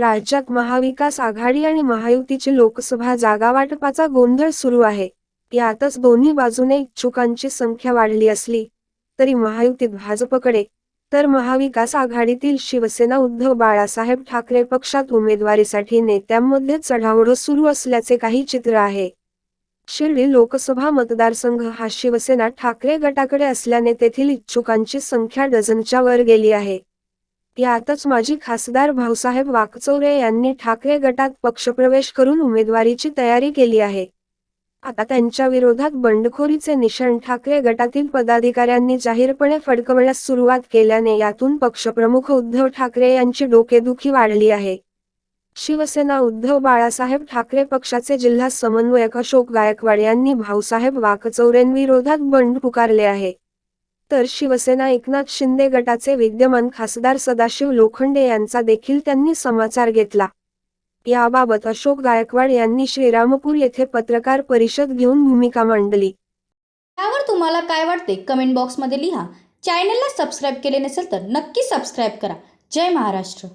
राज्यात महाविकास आघाडी आणि महायुतीची लोकसभा जागा वाटपाचा गोंधळ सुरू आहे. यातच दोन्ही बाजूने इच्छुकांची संख्या वाढली असली तरी महायुतीत भाजपकडे तर महाविकास आघाडीतील शिवसेना उद्धव बाळासाहेब ठाकरे पक्षात उमेदवारीसाठी नेत्यांमध्ये चढाओढ सुरू असल्याचे काही चित्र आहे. शिर्डी लोकसभा मतदारसंघ हा शिवसेना ठाकरे गटाकडे असल्याने तेथील इच्छुकांची संख्या डझनच्या वर गेली आहे. यातच माजी खासदार भाऊसाहेब वाकचौरे यांनी ठाकरे गटात पक्षप्रवेश करून उमेदवारीची तयारी केली आहे. आता त्यांच्या विरोधात बंडखोरीचे निशाण ठाकरे गटातील पदाधिकाऱ्यांनी जाहीरपणे फडकवण्यास सुरुवात केल्याने यातून पक्षप्रमुख उद्धव ठाकरे यांची डोकेदुखी वाढली आहे. शिवसेना उद्धव बाळासाहेब ठाकरे पक्षाचे जिल्हा समन्वयक अशोक गायकवाड यांनी भाऊसाहेब वाकचौरेंविरोधात बंड पुकारले आहे. तर शिवसेना एकनाथ शिंदे गटाचे विद्यमान खासदार सदाशिव लोखंडे यांचा देखील त्यांनी समाचार घेतला. याबाबत अशोक गायकवाड यांनी श्रीरामपूर येथे पत्रकार परिषद घेऊन भूमिका मांडली. त्यावर तुम्हाला काय वाटते? कमेंट बॉक्समध्ये लिहा. चॅनलला सबस्क्राईब केले नसेल तर नक्की सबस्क्राईब करा. जय महाराष्ट्र.